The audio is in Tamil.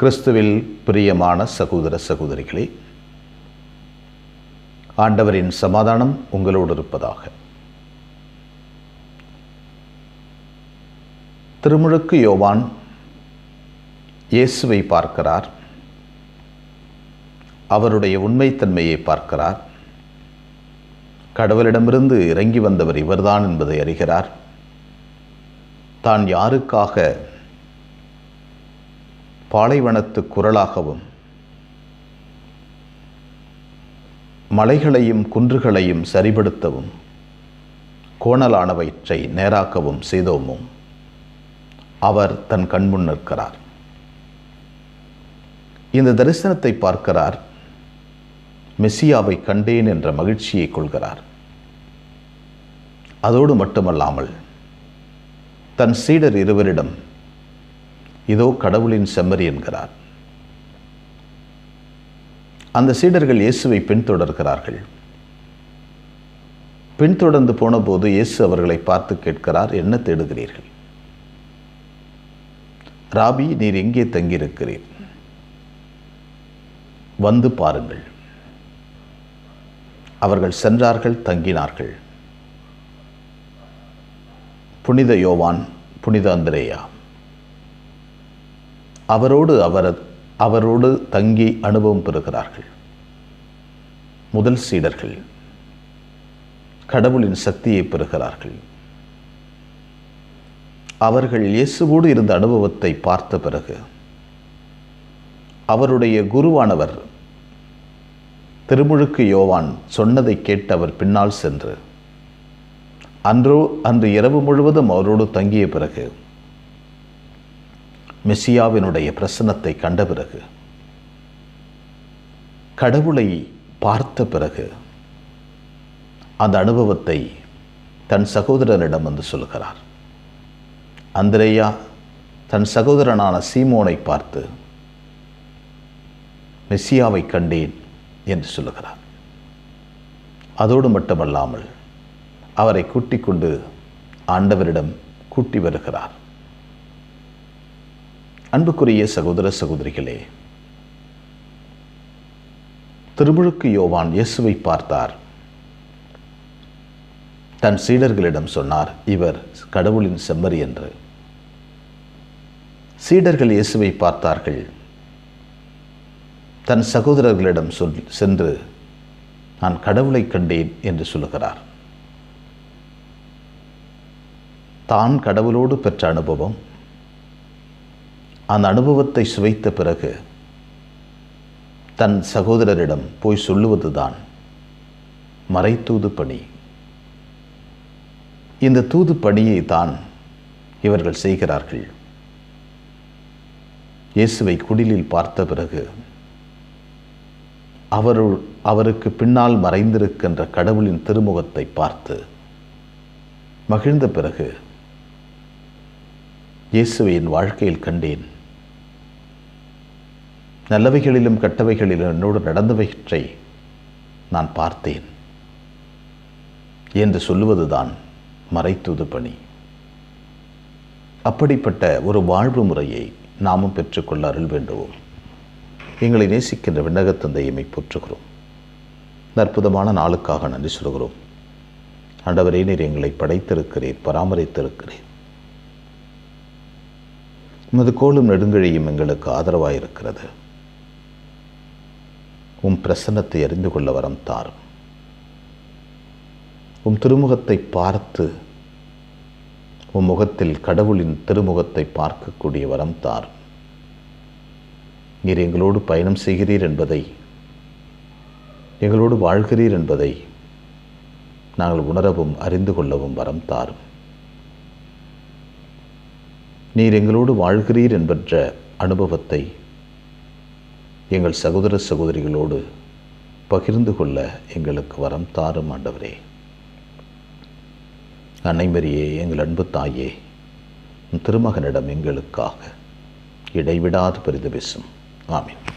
கிறிஸ்துவில் பிரியமான சகோதர சகோதரிகளே ஆண்டவரின் சமாதானம் உங்களோடு இருப்பதாக. திருமுழுக்கு யோவான் இயேசுவை பார்க்கிறார். அவருடைய உண்மைத்தன்மையை பார்க்கிறார். கடவுளிடமிருந்து இறங்கி வந்தவர் இவர்தான் என்பதை அறிகிறார். தான் யாருக்காக பாலைவனத்து குரலாகவும் மலைகளையும் குன்றுகளையும் சரிபடுத்தவும் கோணலானவற்றை நேராக்கவும் செய்தோமும். அவர் தன் கண்முன் நிற்கிறார். இந்த தரிசனத்தை பார்க்கிறார். மெஸ்ஸியாவை கண்டேன் என்ற மகிழ்ச்சியை கொள்கிறார். அதோடு மட்டுமல்லாமல் தன் சீடர் இருவரிடம் இதோ கடவுளின் செம்மறி என்கிறார். அந்த சீடர்கள் இயேசுவை பின்தொடர்கிறார்கள். பின்தொடர்ந்து போனபோது இயேசு அவர்களை பார்த்து கேட்கிறார் என்ன தேடுகிறீர்கள்? ராபி நீர் எங்கே தங்கியிருக்கிறீர்? வந்து பாருங்கள். அவர்கள் சென்றார்கள் தங்கினார்கள். புனித யோவான் புனித அந்திரேயா அவரோடு அவர் அவரோடு தங்கி அனுபவம் பெறுகிறார்கள். முதல் சீடர்கள் கடவுளின் சக்தியை பெறுகிறார்கள். அவர்கள் இயேசுவோடு இருந்த அனுபவத்தை பார்த்த பிறகு அவருடைய குருவானவர் திருமுழுக்கு யோவான் சொன்னதை கேட்டு அவர் பின்னால் சென்று அன்றோ அன்று இரவு முழுவதும் அவரோடு தங்கிய பிறகு மெஸ்ஸியாவினுடைய பிரசனத்தை கண்ட பிறகு கடவுளை பார்த்த பிறகு அந்த அனுபவத்தை தன் சகோதரனிடம் வந்து சொல்கிறார். அந்திரேயா தன் சகோதரனான சீமோனை பார்த்து மெஸ்ஸியாவை கண்டேன் என்று சொல்லுகிறார். அதோடு மட்டுமல்லாமல் அவரை கூட்டிக் கொண்டு ஆண்டவரிடம் கூட்டி வருகிறார். அன்புக்குரிய சகோதர சகோதரிகளே திருமுழுக்கு யோவான் இயேசுவை பார்த்தார். தன் சீடர்களிடம் சொன்னார் இவர் கடவுளின் செம்மறி என்று. சீடர்கள் இயேசுவை பார்த்தார்கள். தன் சகோதரர்களிடம் சொல் சென்று நான் கடவுளை கண்டேன் என்று சொல்லுகிறார். தான் கடவுளோடு பெற்ற அனுபவம் அந்த அனுபவத்தை சுவைத்த பிறகு தன் சகோதரரிடம் போய் சொல்லுவதுதான் மறைத்தூது பணி. இந்த தூது பணியை தான் இவர்கள் செய்கிறார்கள். இயேசுவை குடிலில் பார்த்த பிறகு அவரு அவருக்கு பின்னால் மறைந்திருக்கின்ற கடவுளின் திருமுகத்தை பார்த்து மகிழ்ந்த பிறகு இயேசுவை என் வாழ்க்கையில் கண்டேன். நல்லவைகளிலும் கெட்டவைகளிலும் என்னோடு நடந்தவற்றை நான் பார்த்தேன் என்று சொல்லுவதுதான் மறைத்துது பணி. அப்படிப்பட்ட ஒரு வாழ்வு முறையை நாமும் பெற்றுக்கொள்ள அருள் வேண்டுவோம். எங்களை நேசிக்கின்ற விண்ணகத்தந்தையை போற்றுகிறோம். அற்புதமான நாளுக்காக நன்றி சொல்கிறோம். ஆண்டவரே நீர் எங்களை படைத்திருக்கிறீர் பராமரித்திருக்கிறீர். உமது கோலும் நெடுங்கழியும் எங்களுக்கு ஆதரவாயிருக்கிறது. உம் பிரசன்னத்தை அறிந்து கொள்ள வரம் தாரும் உம் திருமுகத்தை பார்த்து உம் முகத்தில் கடவுளின் திருமுகத்தை பார்க்கக்கூடிய வரம் தாரும் நீர் எங்களோடு பயணம் செய்கிறீர் என்பதை எங்களோடு வாழ்கிறீர் என்பதை நாங்கள் உணரவும் அறிந்து கொள்ளவும் வரம் தாரும் நீர் எங்களோடு வாழ்கிறீர் என்பற்ற அனுபவத்தை எங்கள் சகோதர சகோதரிகளோடு பகிர்ந்து கொள்ள எங்களுக்கு வரம் தாரும் ஆண்டவரே. அன்னைமரியே எங்கள் அன்பு தாயே திருமகனிடம் எங்களுக்காக இடைவிடாது பரிதபிசும். ஆமீன்.